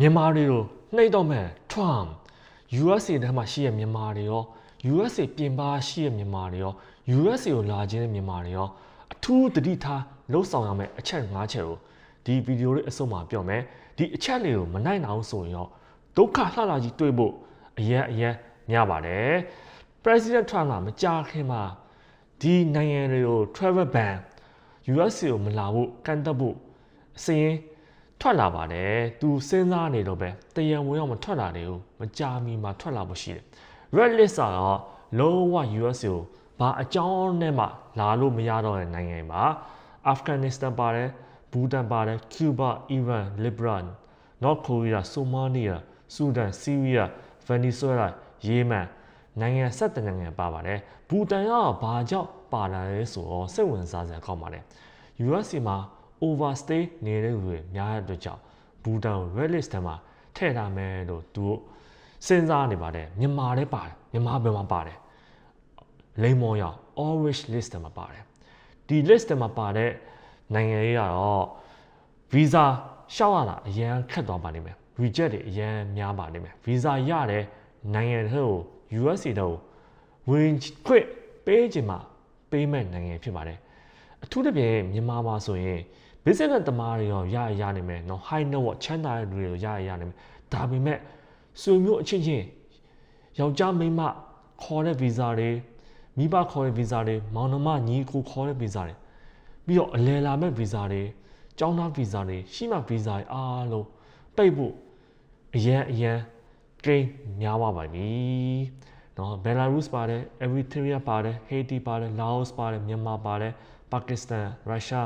မြန်မာတွေကိုနှိပ်တော့မဲ့ Trump USA ထဲမှာရှိရမြန်မာတွေရော USA ပြင်ပရှိရမြန်မာတွေရော USA ကိုလာခြင်းတဲ့မြန်မာတွေရောအထူးတတိထားလှုပ်ဆောင်ရမယ့်အချက်၅ချက်ကိုဒီဗီဒီယိုလေးအစုံမှာပြောမယ်ဒီအချက်လေးကိုမနိုင်အောင်ဆိုရင်ရောဒုက္ခလှလှကြီးတွေ့ဖို့အရင်အရင်များပါတယ် President Trump ကမကြာခင်မှာဒီနိုင်ငံတွေကို travel ban USA ကိုမလာဖို့ကန့်သက်ဖို့အစရင် ထွက်လာပါတယ်သူစဉ်းစားနေတော့ပဲတရံဝင်အောင်မထွက်လာနေဘူးမကြာမီမှာထွက်လာဖို့ရှိတယ် red list ကတော့လုံးဝ USA ကိုဘာအကြောင်းနဲ့မှလာလို့မရတော့တဲ့နိုင်ငံပါ Afghanistan ပါတယ်ဘူတန်ပါတယ် Cuba Iran Lebanon North Korea Somalia Sudan Syria Venezuela Yemen နိုင်ငံဆက်တဲ့နိုင်ငံပါပါတယ်ဘူတန်ကဘာကြောင့်ပါလာလဲဆိုတော့စိတ်ဝင်စားစရာကောင်းပါတယ် USA မှာ overstay နေတဲ့လူတွေများတဲ့အတွက်ကြောင့်ဘူတန်ကို red list ထဲမှာထည့်ထားမယ်လို့သူတို့စဉ်းစားနေပါတယ်မြန်မာလည်းပါတယ်မြန်မာဘယ်မှာပါတယ်လိမ္မော်ရောက် orange list ထဲမှာပါတယ်ဒီ list ထဲမှာပါတဲ့နိုင်ငံရေးကတော့ visa ရှောက်ရတာအရန်ခက်သွားပါလိမ့်မယ် reject တွေအရန်များပါလိမ့်မယ် visa ရတဲ့နိုင်ငံတွေကို USA တော့ဝင်ခွင့်ပေးခြင်းမှာပေးမဲ့နိုင်ငံဖြစ်ပါတယ်အထူးသဖြင့်မြန်မာမှာဆိုရင် ဘေးစက်ကတမားတွေရောရရရနိုင်မယ်နော် high net worth ချမ်းသာတဲ့လူတွေရောရရရနိုင်မယ်ဒါပေမဲ့ဆွေမျိုးအချင်းချင်းယောက်ျားမိန်းမခေါ်တဲ့ visa တွေမိဘခေါ်တဲ့ visa တွေမောင်နှမညီကိုခေါ်တဲ့ visa တွေပြီးတော့အလယ်လာမဲ့ visa တွေကျောင်းသား visa တွေရှိမှ visa တွေအားလုံးပိတ်ဖို့အရန်အရန် train များပါပါပြီနော် Belarus ပါတယ် Eritrea ပါတယ် Haiti ပါတယ် Laos ပါတယ်မြန်မာပါတယ် Pakistan Russia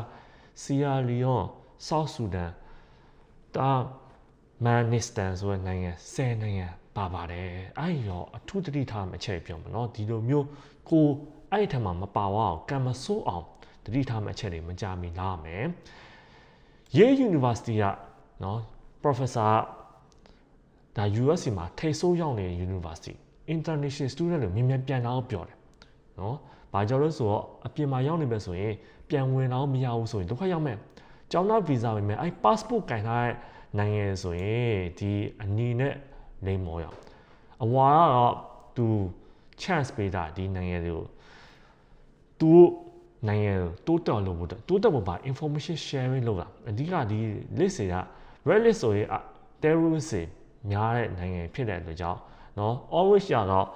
ဆီယာလီယွန်ဆောက်ဆူဒန်တာမန်နစ္စတန်ဆိုတဲ့နိုင်ငံ10နိုင်ငံပါပါတယ်အဲ့ရောအထူးတတိထားမှချက်ပြောမနော်ဒီလိုမျိုးကိုအဲ့ထက်မှမပါဝအောင်ကံမဆိုးအောင်တတိထားမှချက်တွေမကြမီလာမယ်ရေး University ကနော် Professor ဒါ US မှာထိတ်ဆိုးရောက်နေတဲ့ University international student လို့မြင်မြန်ပြန်တော့ပြောတယ်နော် ဘာကြောင့်လဲဆိုတော့အပြင်မှာရောက်နေပဲဆိုရင်ပြန်ဝင်တော့မရဘူးဆိုရင်ဒုက္ခရောက်မယ်။ကျောင်းသား visa ပဲမယ်အဲ passport ကင်ထားတဲ့နိုင်ငံဆိုရင်ဒီအနီနဲ့လိမ့်မော်ရအောင်။အဝါကတော့သူ chance ပေးတာဒီနိုင်ငံတွေကိုသူနိုင်ငံတိုးတက်လို့ဖို့တိုးတက်ဖို့ပါ information sharing လုပ်တာအဓိကဒီ list တွေက red list ဆိုရင် terrorist တွေများတဲ့နိုင်ငံဖြစ်တဲ့အတွက်ကြောင့်เนาะ always ရတော့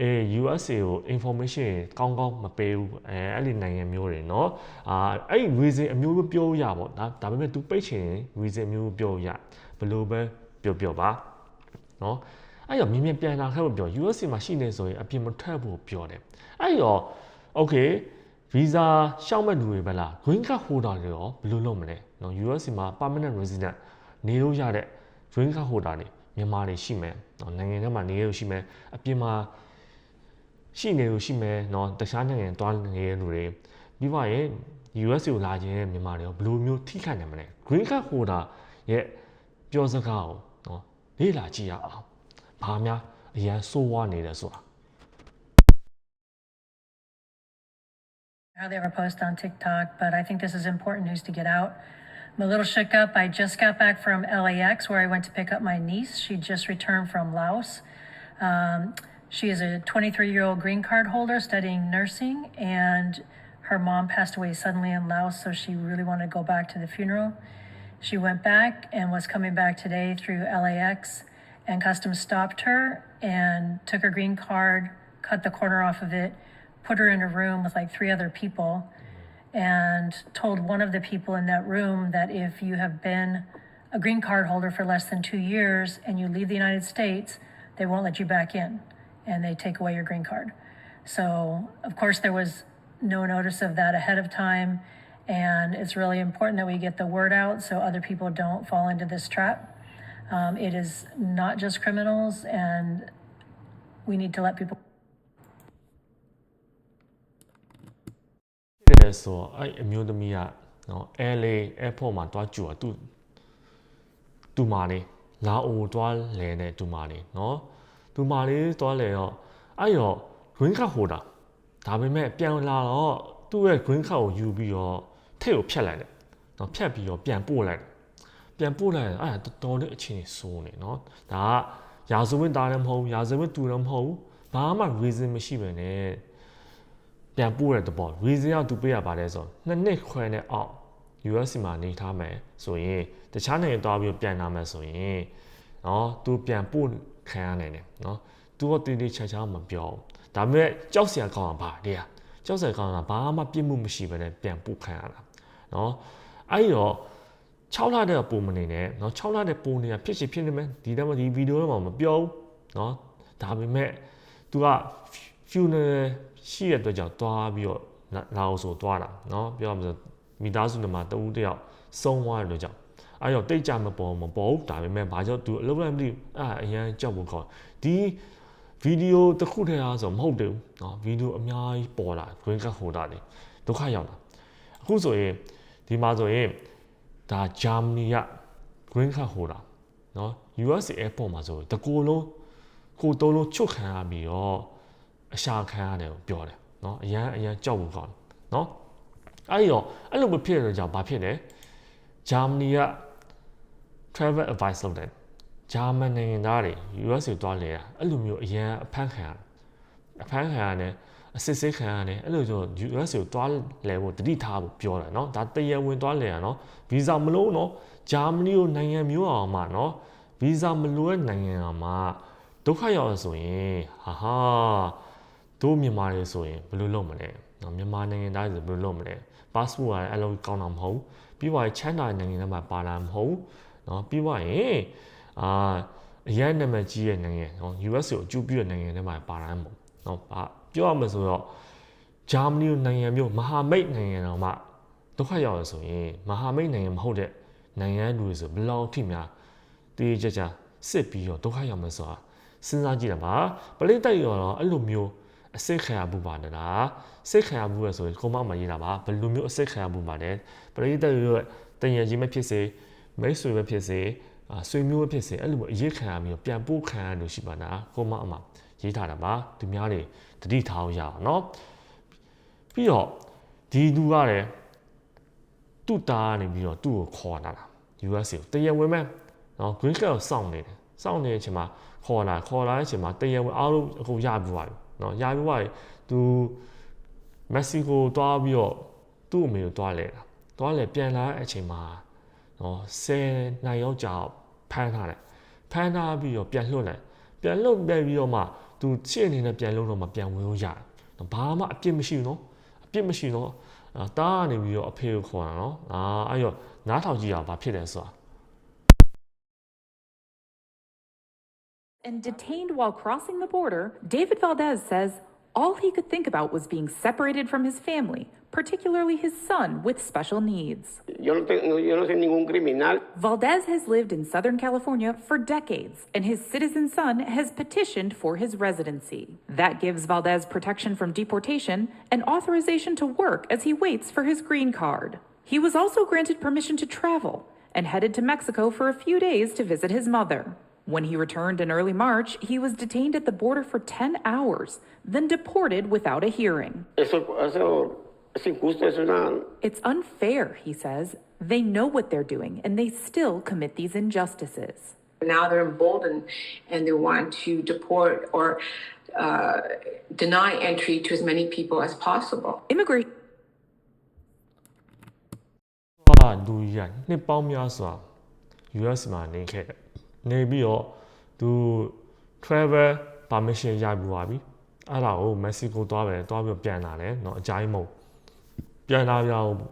အဲ USA ကို information ကောင်းကောင်းမပေးဘူးအဲအဲ့ဒီနိုင်ငံမျိုးတွေเนาะအာအဲ့ဒီ reason အမျိုးမျိုးပြောရပါတော့ဒါပေမဲ့ तू ပိတ်ချင် reason အမျိုးမျိုးပြောရဘယ်လိုပဲပြောပြောပါเนาะအဲ့တော့မြင်မြင်ပြန်လာခဲ့ဖို့ပြော USA မှာရှိနေဆိုရင်အပြင်မထွက်ဖို့ပြောတယ်အဲ့တော့ okay visa ရှောက်မဲ့လူတွေပဲလား green card holder တွေရောဘယ်လိုလုပ်မလဲเนาะ USA မှာ permanent resident နေလို့ရတဲ့ green card holder တွေမြန်မာတွေရှိမယ်เนาะနိုင်ငံထဲမှာနေလို့ရှိမယ်အပြင်မှာ ရှိနေလို့ရှိမယ်เนาะတခြားနိုင်ငံသွားနေတဲ့လူတွေပြီးပါရင် US ကိုလာခြင်းတဲ့မြန်မာတွေရောဘယ်လိုမျိုးထိခိုက်နိုင်မလဲ green card holder ရဲ့ပြောစကားကိုเนาะလေ့လာကြည့်ရအောင်ဘာများအရန်စိုးဝါးနေတယ်ဆိုတာ how they were posted on TikTok, but I think this is important news to get out. I'm a little shook up. I just got back from LAX where I went to pick up my niece. She just returned from Laos. Um, she is a 23 year old green card holder studying nursing, and her mom passed away suddenly in Laos, so she really wanted to go back to the funeral. She went back and was coming back today through LAX, and Customs stopped her and took her green card, cut the corner off of it, put her in a room with like three other people and told one of the people in that room that if you have been a green card holder for less than two years and you leave the United States, they won't let you back in and they take away your green card. So, of course, there was no notice of that ahead of time. And it's really important that we get the word out so other people don't fall into this trap. Um, it is not just criminals, and we need to let people. ဖြစ်တယ်ဆိုတော့အဲ့အမျိုးသမီးကနော် LA airport မှာတွားကြူတာသူသူမာလေးလာအိုတွားလဲနေသူမာလေးနော် သူမာလေးတွားလဲတော့အဲ့ရော green card holder ဒါပေမဲ့ပြန်လာတော့သူ့ရဲ့ green card ကိုယူပြီးတော့ထိတ်ကိုဖြတ်လိုက်တယ်နော်ဖြတ်ပြီးတော့ပြန်ပို့လိုက်တယ်ပြန်ပို့လိုက်ရင်အဲ့ဒါတော်တော်လေးအချင်းစိုးနေနော်ဒါကရာဇဝတ်သားလည်းမဟုတ်ဘူးရာဇဝတ်သူလည်းမဟုတ်ဘူးဘာမှ reason မရှိပဲနဲ့ပြန်ပို့တဲ့တဘော reason ရောက်သူပေးရပါတယ်ဆိုတော့နှစ်နှစ်ခွဲနဲ့အောက် US မှာနေထားမယ်ဆိုရင်တခြားနိုင်ငံသွားပြီးပြန်လာမယ်ဆိုရင်နော်သူပြန်ပို့ ခံရနိုင်တယ်နော်သူကတည်တည်ချာချာမပြောဘူးဒါပေမဲ့ကြောက်စရာကောင်းတာပါတရားကြောက်စရာကောင်းတာဘာမှပြစ်မှုမရှိဘဲနဲ့ပြန်ပို့ခံရတာနော်အဲ့ဒီတော့6လတဲ့ပုံမနေနဲ့เนาะ6လတဲ့ပုံနေတာဖြစ်ချင်ဖြစ်နေမယ်ဒီတော့ဒီဗီဒီယိုတော့မပြောဘူးเนาะဒါပေမဲ့ तू က funeral ရှိတဲ့အတွက်ကြောင့်တွားပြီးတော့လာအောင်ဆိုတွားတာเนาะပြောရမလို့မိသားစုတွေမှာတဦးတစ်ယောက်ဆုံးသွားတဲ့အတွက်ကြောင့် အဲ့တော့တိတ်ကြမပေါ်မပေါ်ဘူးဒါပေမဲ့ဘာကြောင့် तू အလုပ်လည်းမသိဘူးအဲ့အရန်ကြောက်ဖို့ကောင်းဒီဗီဒီယိုတစ်ခုတည်းအားဆိုမဟုတ်တယ်ဘူးเนาะဗီဒီယိုအများကြီးပေါ်လာ green card holder တွေဒုက္ခရောက်လာအခုဆိုရင်ဒီမှာဆိုရင်ဒါဂျာမနီက green card holder เนาะ USA airport မှာဆိုတကိုယ်လုံးကိုယ်သုံးလုံးချုပ်ခံရပြီးတော့အရှာခံရတယ်ကိုပြောတယ်เนาะအရန်အရန်ကြောက်ဖို့ကောင်းတယ်เนาะအဲ့ဒီတော့အဲ့လိုမဖြစ်တဲ့ကြောင့်ဘာဖြစ်လဲဂျာမနီက travel advice လုပ်တယ်ဂျာမန်နိုင်ငံသားတွေ US ကိုသွားလေတာအဲ့လိုမျိုးအရန်အဖမ်းခံရအဖမ်းခံရတယ်အစစ်စစ်ခံရတယ်အဲ့လိုဆို US ကိုသွားလဲဖို့တတိထားဖို့ပြောတယ်နော်ဒါတရားဝင်သွားလဲရနော်ဗီဇာမလို့နော်ဂျာမနီကိုနိုင်ငံမျိုးအောင်မှာနော်ဗီဇာမလိုတဲ့နိုင်ငံအောင်မှာဒုက္ခရောက်ဆိုရင်ဟာဟာတို့မြန်မာတွေဆိုရင်ဘယ်လိုလုပ်မလဲနော်မြန်မာနိုင်ငံသားတွေဆိုဘယ်လိုလုပ်မလဲ passport ကလည်းအလုံးကောင်းတာမဟုတ်ပြီးပါချမ်းသာနိုင်ငံတွေမှာပါတာမဟုတ် เนาะပြီးတော့ရင်အာအရင်နာမည်ကြီးတဲ့နိုင်ငံเนาะ US ကိုအကျူပြတဲ့နိုင်ငံတွေမှာပါလာမှာမဟုတ်เนาะပြောရမယ်ဆိုတော့ဂျာမနီနိုင်ငံမျိုးမဟာမိတ်နိုင်ငံတော်မှဒုက္ခရောက်ရဆိုရင်မဟာမိတ်နိုင်ငံမဟုတ်တဲ့နိုင်ငံတွေဆိုဘယ်လောက်ထိများတည်ကြကြစစ်ပြီးတော့ဒုက္ခရောက်မယ်ဆိုတာစဉ်းစားကြည့်တာပါပလိတိုက်ရောတော့အဲ့လိုမျိုးအစိတ်ခံရမှုပါတယ်လားစိတ်ခံရမှုရဆိုရင်ကိုမမရေးတာပါဘယ်လိုမျိုးအစိတ်ခံရမှုပါလဲပလိတိုက်ရောတန်ရကြီးမဖြစ်စေ မိတ်ဆွေပဲဖြစ်စေအာဆွေမျိုးပဲဖြစ်စေအဲ့လိုမျိုးအရေးခံရပြီးတော့ပြန်ပို့ခံရလို့ရှိပါနာကိုမအမရေးထားတာပါသူများတွေတတိထားအောင်ရအောင်เนาะပြီးတော့ဒီလူကလည်းသူ့သားကနေပြီးတော့သူ့ကိုခေါ်လာတာ US ကိုတရားဝင်မဲ့နော် green card ကိုစောင့်နေတယ်စောင့်နေတဲ့အချိန်မှာခေါ်လာခေါ်လာတဲ့အချိန်မှာတရားဝင်အားလုံးအကုန်ရပြီးသွားပြီနော်ရပြီးသွားပြီသူမက္ကဆီကိုတွားပြီးတော့သူ့အမေကိုတွားလဲတာတွားလဲပြန်လာတဲ့အချိန်မှာ နော်10နိုင်ရောက်ကြာဖမ်းထားတယ်ဖမ်းထားပြီးတော့ပြန်လွှတ်လိုက်ပြန်လွှတ်ပြန်ပြီးတော့မှသူချစ်အနေနဲ့ပြန်လွှတ်တော့မှပြန်ဝင်လို့ရတယ်နော်ဘာမှအပြစ်မရှိဘူးနော်အပြစ်မရှိတော့အာတားကနေပြီးတော့အဖေကိုခေါ်တာနော်အာအဲ့တော့နားထောင်ကြည့်အောင်ဘာဖြစ်လဲဆိုတာ And detained while crossing the border, David Valdez says all he could think about was being separated from his family, particularly his son with special needs. Yo no, tengo, yo no soy ningún criminal. Valdez has lived in Southern California for decades, and his citizen son has petitioned for his residency. That gives Valdez protection from deportation and authorization to work as he waits for his green card. He was also granted permission to travel and headed to Mexico for a few days to visit his mother. When he returned in early March, he was detained at the border for 10 hours, then deported without a hearing. Eso, eso sin justo. It's unfair, he says. They know what they're doing and they still commit these injustices. Now they're emboldened and they want to deport or uh, deny entry to as many people as possible. Immigration. ဟာလူရန်နှစ်ပေါင်းများစွာ US မှာနေခဲ့တယ်။နေပြီးတော့သူ travel permission ရပြီးပါပြီ။အဲ့ဒါကို Mexico သွားပဲသွားပြီးပြန်လာတယ်။တော့အကြိုင်းမဟုတ် ပြန်လာပြအောင်ပေါ့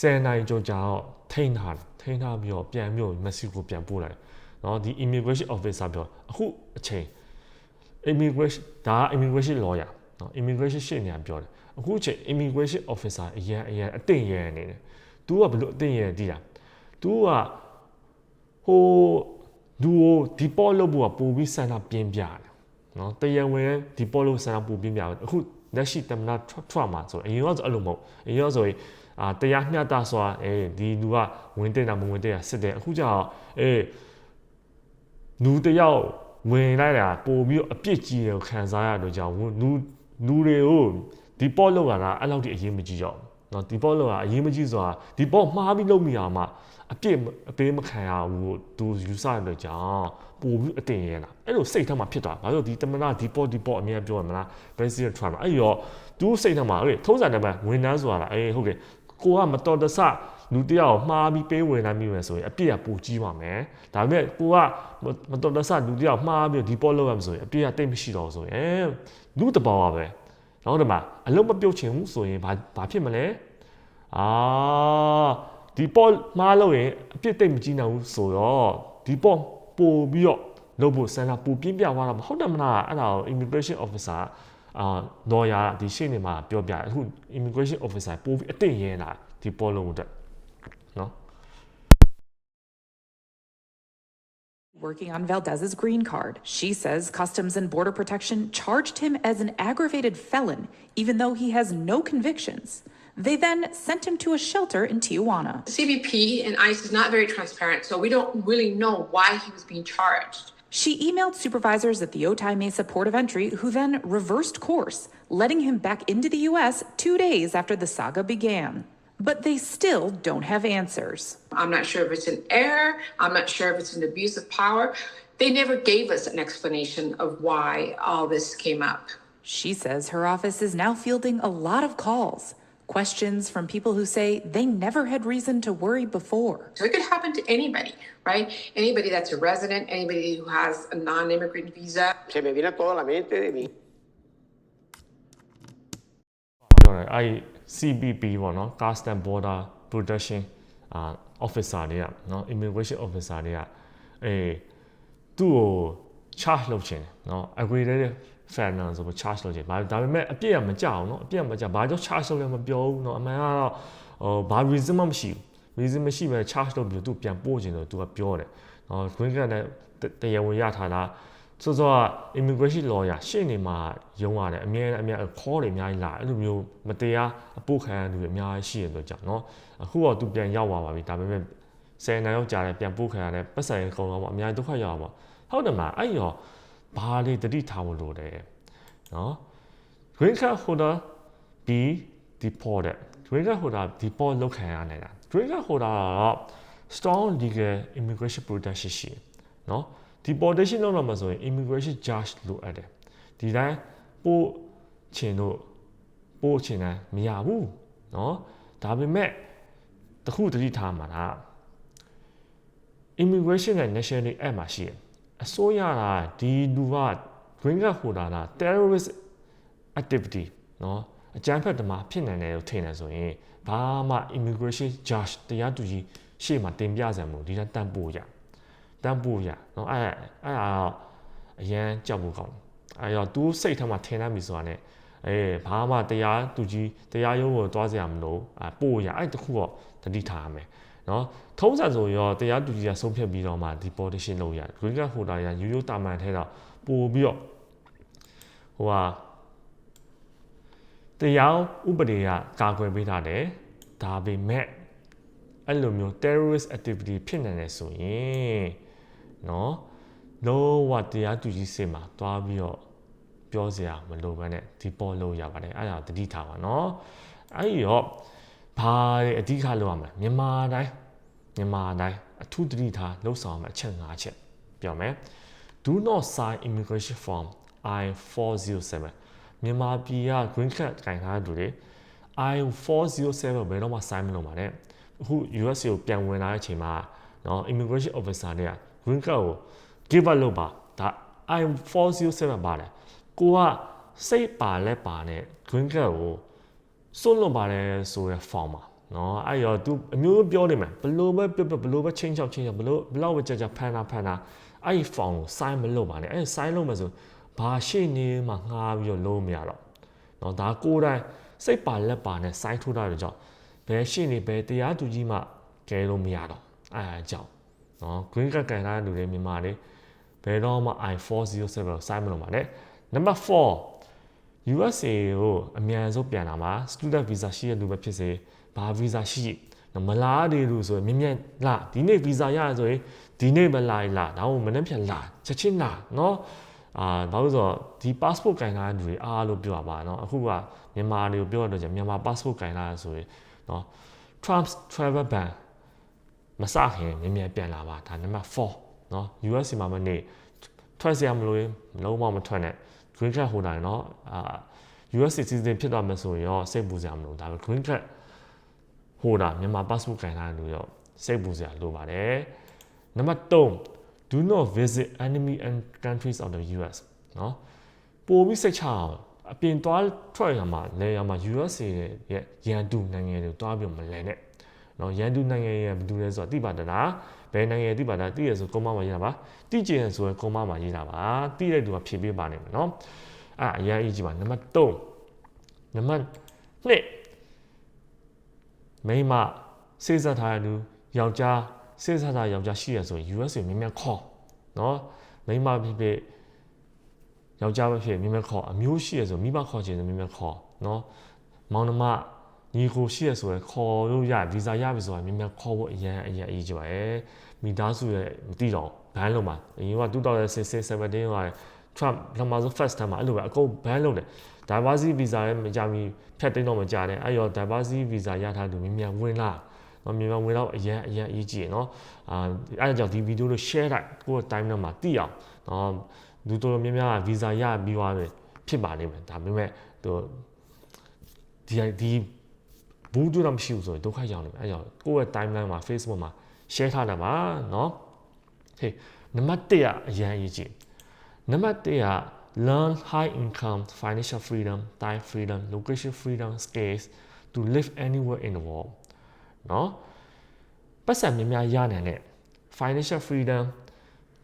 10နိုင်ကျော်ကြာတော့ထိန်းထားတယ်ထိန်းထားပြီးတော့ပြန်မြို့မက္ကဆီကိုပြန်ပို့လိုက်နော်ဒီ immigration officer ပြောအခုအချိန် immigration ဒါက immigration lawyer နော် immigration ရှေ့နေပြောတယ်အခုအချိန် immigration officer အရန်အရန်အတင်ရန်နေတယ် तू ကဘယ်လိုအတင်ရန်တည်တာ तू ကဟိုလူကိုဒီပေါ့လို့ပို့ပို့ပြီးဆန္ဒပြင်းပြတယ်နော်တရားဝင်ဒီပေါ့လို့ဆန္ဒပို့ပြင်းပြတယ်အခု လက်ရှိတမနာထွက်မှာဆိုအရင်ကဆိုအဲ့လိုမဟုတ်အရင်ကဆိုရင်အာတရားမျှတစွာအဲဒီလူကဝင်တင်တာမဝင်တင်တာစစ်တယ်အခုကျတော့အေးလူတယောက်ဝင်လိုက်တာပို့ပြီးတော့အပြစ်ကြီးတယ်ခံစားရတော့ကြောင့်လူလူတွေကိုဒီပေါ်လို့ကအဲ့လောက်ထိအရင်မကြည့်တော့ နော် deport လောက်တာအရေးမကြီးဆိုတာ deport မှားပြီးလုပ်မိအောင်မှအပြစ်အပေးမခံရဘူးသူယူဆရတဲ့ကြောင့်ပို့ပြီးအတင်ရလာအဲ့လိုစိတ်ထဲမှာဖြစ်သွားဘာလို့ဒီတမနာ deport deport အမြဲပြောရမလား president Trump အဲ့ရောသူစိတ်ထဲမှာအေးထုံးစံတယ်ပဲဝန်ထမ်းဆိုတာလားအေးဟုတ်ကဲ့ကိုကမတော်တဆလူတယောက်မှားပြီးပေးဝင်လာမိမယ်ဆိုရင်အပြစ်ကပိုကြီးပါမယ်ဒါပေမဲ့ကိုကမတော်တဆလူတယောက်မှားပြီး deport လုပ်ရမှာဆိုရင်အပြစ်ကတိတ်မရှိတော့ဘူးဆိုရင်လူတဘောပါပဲ နောက်တော့မှအလုံးမပြုတ်ချင်ဘူးဆိုရင်ဘာဘာဖြစ်မလဲအာဒီပေါ်မှားလို့ရင်အပြစ်တိတ်မကြီးနိုင်ဘူးဆိုတော့ဒီပေါ်ပို့ပြီးတော့လုပ်ဖို့စမ်းတာပို့ပြင်းပြသွားတာမဟုတ်တယ်မလားအဲ့ဒါကို immigration officer အာတော့ရဒီရှေ့နေမှာပြောပြတယ်အခု immigration officer ပို့ပြီးအတိတ်ရဲလာဒီပေါ်လုံးအတွက် Working on Valdez's green card, she says Customs and Border Protection charged him as an aggravated felon, even though he has no convictions. They then sent him to a shelter in Tijuana. CBP and ICE is not very transparent, so we don't really know why he was being charged. She emailed supervisors at the Otay Mesa port of entry, who then reversed course, letting him back into the U.S. two days after the saga began but they still don't have answers. I'm not sure if it's an error, I'm not sure if it's an abuse of power. They never gave us an explanation of why all this came up. She says her office is now fielding a lot of calls, questions from people who say they never had reason to worry before. So it could happen to anybody, right? Anybody that's a resident, anybody who has a non immigrant visa. Se me viene la mente de mí. I CBP ပေါ့နော် Custom Border Protection အာ officer တွေကနော် immigration officer တွေကအေးသူ့ကို charge လုပ်ချင်တယ်နော် aggravated felon ဆိုပြီး charge လုပ်ချင်ဘာဒါပေမဲ့အပြစ်ကမကြအောင်နော်အပြစ်ကမကြဘာကြောင့် charge လုပ်လဲမပြောဘူးနော်အမှန်ကတော့ဟိုဘာ reason မှမရှိဘူး reason မရှိဘဲ charge လုပ်ပြီးသူပြန်ပို့ချင်တယ်သူကပြောတယ်နော် green card နဲ့တရားဝင်ရထားတာ ဆိုတော့ immigration lawyer ရှေ့နေမှာရုံးရတယ်အများအများခေါ်တယ်အများကြီးလာအဲ့လိုမျိုးမတရားအပုတ်ခံရတဲ့လူတွေအများကြီးရှိရတော့ကြောင့်เนาะအခုတော့သူပြန်ရောက်သွားပါပြီဒါပေမဲ့ဆယ်နိုင်ရောက်ကြာတယ်ပြန်ပုတ်ခံရတယ်ပတ်စံကုန်တော့ပေါ့အများကြီးဒုက္ခရောက်ပါဟုတ်တယ်မလားအဲ့ရောဘာလေးတတိထားဖို့လိုတယ်เนาะ green card holder be deported green card holder deport လုပ်ခံရနေတာ green card holder ကတော့ strong legal immigration protection ရှိတယ်เนาะ deportation လုပ်တော့မှဆိုရင် immigration judge လိုအပ်တယ်ဒီတိုင်းပို့ချင်တို့ပို့ချင်တယ်မရဘူးเนาะဒါပေမဲ့တခုတတိထားမှာလား immigration နဲ့ national act မှာရှိတယ်အစိုးရကဒီလူက green card holder က terrorist activity เนาะအကြမ်းဖက်သမားဖြစ်နိုင်တယ်လို့ထင်တယ်ဆိုရင်ဘာမှ immigration judge တရားသူကြီးရှေ့မှာတင်ပြစံမို့ဒီတိုင်းတန်ပို့ရတ တန်ဖို့ရနော်အဲ့အဲ့ဟာအရန်ကြောက်ဖို့ကောင်းတယ်အဲ့တော့ तू စိတ်ထဲမှာထင်တတ်ပြီဆိုတာ ਨੇ အေးဘာမှတရားသူကြီးတရားရုံးကိုသွားစရာမလိုအပို့ရအဲ့တခုတော့တတိထားရမယ်နော်ထုံးစံဆိုရောတရားသူကြီးကဆုံးဖြတ်ပြီးတော့မှဒီ partition လုပ်ရတယ် green card holder ရရိုးရိုးတာမန်ထဲတော့ပို့ပြီးတော့ဟိုဟာတရားဥပဒေကကာကွယ်ပေးထားတယ်ဒါပေမဲ့အဲ့လိုမျိုး terrorist activity ဖြစ်နေတယ်ဆိုရင် နော်လုံးဝတရားသူကြီးစစ်မှာတွားပြီးတော့ပြောစရာမလိုဘဲနဲ့ဒီပေါ်လို့ရပါတယ်အဲ့ဒါတတိထားပါနော်အဲ့ဒီတော့ဘာတွေအဓိကလောက်ရမလဲမြန်မာတိုင်းမြန်မာတိုင်းအထူးတတိထားလှုပ်ဆောင်မှာအချက်၅ချက်ပြောမယ် Do not sign immigration form I407 မြန်မာပြည်က green card ခြင်ထားသူတွေ I407 ဘယ်တော့မှ sign မလုပ်ပါနဲ့အခု US ကိုပြန်ဝင်လာတဲ့အချိန်မှာနော် immigration officer တွေက green card ကို give up လုပ်ပါဒါ I407 ပါတယ်ကိုကစိတ်ပါလက်ပါနဲ့ green card ကိုစွန့်လွတ်ပါတယ်ဆိုတဲ့ form ပါနော်အဲ့ရော तू အမျိုးမျိုးပြောနေမှာဘလို့ပဲပြပြဘလို့ပဲချင်းချောက်ချင်းချောက်ဘလို့ဘလောက်ပဲကြာကြာဖန်တာဖန်တာအဲ့ဒီ form ကို sign မလုပ်ပါနဲ့အဲ့ sign လုပ်မယ်ဆိုဘာရှိနေမှငှားပြီးတော့လုံးမရတော့နော်ဒါကိုယ်တိုင်စိတ်ပါလက်ပါနဲ့ sign ထိုးတာတွေကြောင့်ဘယ်ရှိနေဘယ်တရားသူကြီးမှကဲလို့မရတော့အဲ့အကြောင်း နော် green card ကန်ထားတဲ့လူတွေမြန်မာတွေဘယ်တော့မှ I407 ကို sign မလုပ်ပါနဲ့နံပါတ်4 USA ကိုအမြန်ဆုံးပြန်လာမှာ student visa ရှိတဲ့လူပဲဖြစ်စေဘာ visa ရှိမလားတွေလူဆိုရင်မြင်မြင်လာဒီနေ့ visa ရရဆိုရင်ဒီနေ့မလာလာဒါမှမဟုတ်မနေ့ပြန်လာချက်ချင်းလာเนาะအာဘာလို့ဆိုတော့ဒီ passport ကင်ထားတဲ့လူတွေအားလို့ပြောပါပါเนาะအခုက မြန်မာတွေကိုပြောရတော့ကျမြန်မာ passport ကင်လာဆိုရင်နော် Trump's travel ban မစခင်မြင်မြန်ပြန်လာပါဒါနံပါတ်4เนาะ US မှာမနေထွက်เสียမလို့ရင်လုံးဝမထွက်နဲ့ green card holder เนาะအာ US citizen ဖြစ်သွားမယ်ဆိုရင်ရောစိတ်ပူစရာမလိုဒါပေမဲ့ green card holder မြန်မာ passport ကင်လာလို့ရောစိတ်ပူစရာလိုပါတယ်နံပါတ်3 do not visit enemy and countries of the US เนาะပို့ပြီးစိတ်ချအောင်အပြင်သွားထွက်ရမှာလဲရမှာ USA ရဲ့ရန်တူနိုင်ငံတွေတွားပြီးမလဲနဲ့ နော်ရန်တူနိုင်ငံရဲ့ဘယ်သူလဲဆိုတာသိပါတလားဘယ်နိုင်ငံသိပါတလားသိရဆိုကုန်းမမှာရေးတာပါသိကျင်ဆိုရင်ကုန်းမမှာရေးတာပါသိတဲ့သူကဖြေပေးပါနိုင်မယ်နော်အဲ့အရင်အရေးကြီးပါနံပါတ်3နံပါတ်2မိန်းမစေစပ်ထားတဲ့လူယောက်ျားစေစပ်ထားယောက်ျားရှိရဆိုရင် US ကိုမြင်မြန်ခေါ်နော်မိန်းမဖြစ်ဖြစ်ယောက်ျားပဲဖြစ်မြင်မြန်ခေါ်အမျိုးရှိရဆိုမိဘခေါ်ခြင်းဆိုမြင်မြန်ခေါ်နော်မောင်နှမ ညီကိုရှိရဆိုရင်ခေါ်လို့ရဗီဇာရပြီဆိုတာမြင်မြန်ခေါ်ဖို့အရင်အရင်အရေးကြီးပါတယ်မိသားစုရဲ့မသိတော့ဘန်းလုံးမှာအရင်က2016 17က Trump လမ်းမဆုံး first time မှာအဲ့လိုပဲအကုန်ဘန်းလုံးတယ် diversity visa ရဲ့မကြမီဖြတ်သိမ်းတော့မကြတဲ့အဲ့ရော diversity visa ရထားသူမြင်မြန်ဝင်လာနော်မြန်မြန်ဝင်တော့အရင်အရင်အရေးကြီးရနော်အာအဲ့ဒါကြောင့်ဒီဗီဒီယိုလို့ share လိုက်ကိုယ့် time နဲ့မှာသိအောင်နော်လူတော်တော်များများက visa ရပြီးသွားပြီဖြစ်ပါလိမ့်မယ်ဒါပေမဲ့သူဒီဒီ ဘူးတူတော့မရှိဘူးဆိုရင်ဒုက္ခရောက်နေမယ်အဲ့ကြောင့်ကိုယ့်ရဲ့ timeline မှာ Facebook မှာ share ထားတာပါနော်ဟေးနံပါတ်1ကအရင်အရေးကြီး နံပါတ်1က learn high income financial freedom time freedom location freedom skills to live anywhere in the world เนาะပတ်စံများများရနိုင်တဲ့ financial freedom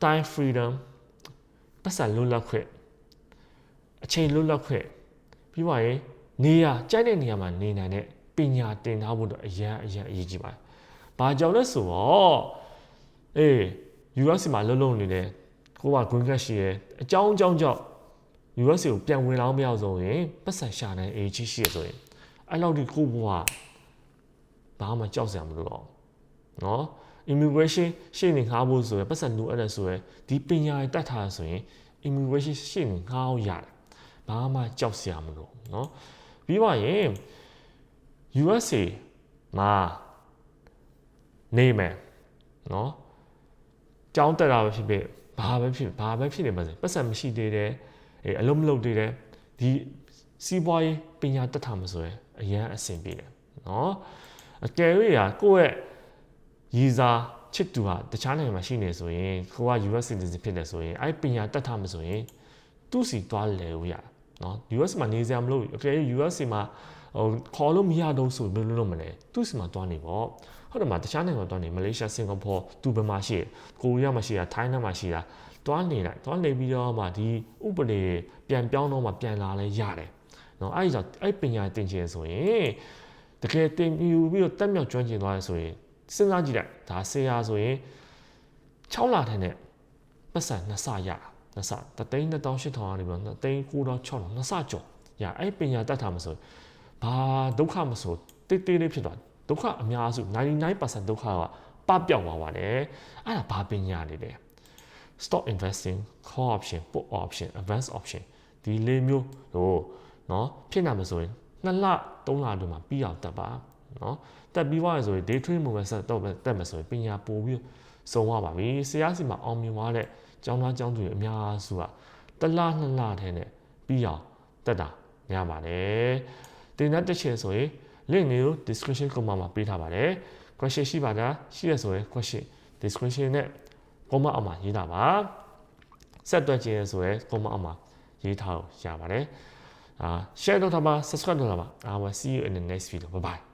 time freedom ပတ်စံလွတ်လပ်ခွင့်အချိန်လွတ်လပ်ခွင့်ပြီးပါရင်နေရကြိုက်တဲ့နေရာမှာနေနိုင်တဲ့ပ ညာသင်ထားဖို့တော့အရန်အရန်အရေးကြီးပါတယ်။ဘာကြောင့်လဲဆိုတော့အေး US မှာလှုပ်လှုပ်နေတယ်ကိုက green card ရှိတယ်အကြောင်းအကြောင်းကြောင့် US ကိုပြန်ဝင်လောက်မရအောင်ဆိုရင်ပတ်စံရှာနိုင်အေးကြီးရှိရဆိုရင်အဲ့လောက်ဒီကိုဘွားဘာမှကြောက်စရာမလိုတော့နော် immigration ရှေ့နေငှားဖို့ဆိုရယ်ပတ်စံလိုအပ်တယ်ဆိုရယ်ဒီပညာတွေတတ်ထားဆိုရင် immigration ရှေ့နေငှားအောင်ရတယ်ဘာမှကြောက်စရာမလိုနော်ပြီးပါရင် USA မှာနေမယ်နော်ကြောင်းတက်တာပဲဖြစ်ဖြစ်ဘာပဲဖြစ်ဘာပဲဖြစ်နေပါစေပတ်စံမရှိသေးတယ်အဲအလုံးမလုံးသေးတယ်ဒီစီးပွားရေးပညာတက်တာမဆိုရင်အရန်အဆင်ပြေတယ်နော်အကယ်၍ဟာကိုယ့်ရဲ့ရည်စားချစ်သူဟာတခြားနိုင်ငံမှာရှိနေဆိုရင်ကိုက US citizen ဖြစ်နေဆိုရင်အဲ့ပညာတက်တာမဆိုရင်သူ့စီသွားလဲလို့ရနော် US မှာနေစရာမလိုဘူးအကယ်၍ US မှာ ဟိုခေါ်လို့မရတော့ဆိုဘယ်လိုလုပ်မလဲသူ့စီမှာသွားနေပေါ့ဟုတ်တယ်မှာတခြားနိုင်ငံသွားနေမလေးရှားစင်ကာပူသူဘယ်မှာရှိရကိုရီးယားမှာရှိတာထိုင်းမှာရှိတာသွားနေလိုက်သွားနေပြီးတော့မှဒီဥပဒေပြန်ပြောင်းတော့မှပြန်လာလဲရတယ်နော်အဲ့ဒီကြောင့်အဲ့ပညာသင်ချင်ဆိုရင်တကယ်တင်ယူပြီးတော့တက်မြောက်ကျွမ်းကျင်သွားရဆိုရင်စဉ်းစားကြည့်လိုက်ဒါဆေးရဆိုရင်6လထဲနဲ့ပတ်စံနှစ်ဆရနှစ်ဆတသိန်း2800ကနေပြီးတော့သိန်း9600နှစ်ဆကျော်ရအဲ့ပညာတတ်တာမဆို ဘာဒုက္ခမဆိုတိတ်တိတ်လေးဖြစ်သွားဒုက္ခအများစု99%ဒုက္ခကပပျောက်သွားပါတယ်အဲ့ဒါဘာပညာလေးလဲ stock investing call option put option advance option ဒီလေးမျိုးဟိုเนาะဖြစ်နိုင်မှာဆိုရင်2လ3လအတွင်းမှာပြီးအောင်တက်ပါเนาะတက်ပြီးသွားရဆိုရင် day trade movement ဆက်တော့တက်မှာဆိုရင်ပညာပို့ပြီးစုံသွားပါပြီဆရာစီမှာအောင်မြင်သွားတဲ့ကျောင်းသားကျောင်းသူတွေအများစုကတစ်လနှစ်လထဲနဲ့ပြီးအောင်တက်တာများပါတယ် တင်တဲ့တစ်ချက်ဆိုရင် link လေးကို description ကမှာပေးထားပါတယ် question ရှိပါလားရှိရဆိုရင် question description နဲ့ comment အောက်မှာရေးတာပါဆက်တွက်ခြင်းဆိုရဲ comment အောက်မှာရေးထားလို့ရပါတယ်အာ share လုပ်ထားပါ subscribe လုပ်ထားပါ I will see you in the next video bye bye